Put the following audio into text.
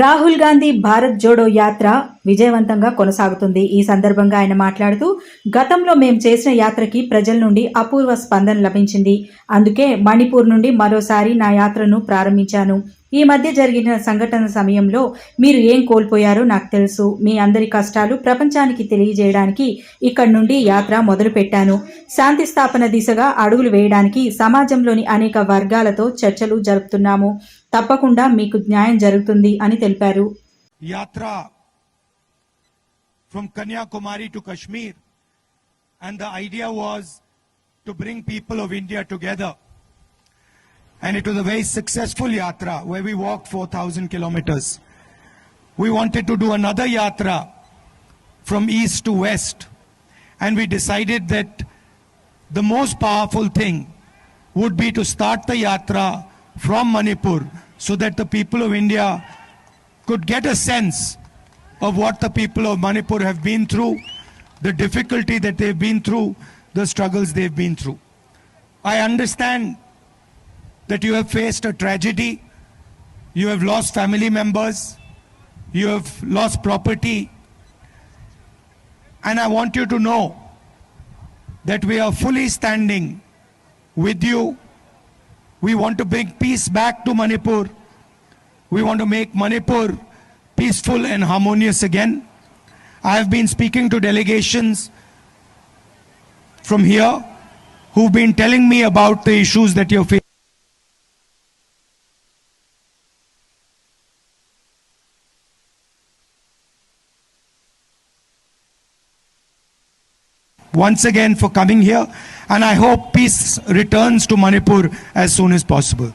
రాహుల్ గాంధీ భారత్ జోడో యాత్ర విజయవంతంగా కొనసాగుతుంది. ఈ సందర్భంగా ఆయన మాట్లాడుతూ గతంలో మేము చేసిన యాత్రకి ప్రజల నుండి అపూర్వ స్పందన లభించింది. అందుకే మణిపూర్ నుండి మరోసారి నా యాత్రను ప్రారంభించాను. ఈ మధ్య జరిగిన సంఘటన సమయంలో మీరు ఏం కోల్పోయారో నాకు తెలుసు. మీ అందరి కష్టాలు ప్రపంచానికి తెలియజేయడానికి ఇక్కడి నుండి యాత్ర మొదలుపెట్టాను. శాంతి స్థాపన దిశగా అడుగులు వేయడానికి సమాజంలోని అనేక వర్గాలతో చర్చలు జరుపుతున్నాము తప్పకుండా మీకు న్యాయం జరుగుతుంది అని తెలిపారు yatra from Kanyakumari to Kashmir. And the idea was to bring people of India together. And it was a very successful yatra where we walked 4,000 kilometers. We wanted to do another yatra from east to west. And we decided that the most powerful thing would be to start the yatra from Manipur so that the people of India could get a sense of what the people of Manipur have been through, the difficulty that they've been through, the struggles they've been through. I understand that you have faced a tragedy, you have lost family members, you have lost property, and I want you to know that we are fully standing with you. We want to bring peace back to Manipur. We want to make Manipur peaceful and harmonious again. I have been speaking to delegations from here who've been telling me about the issues that you're facing. Once again for coming here, and I hope peace returns to Manipur as soon as possible.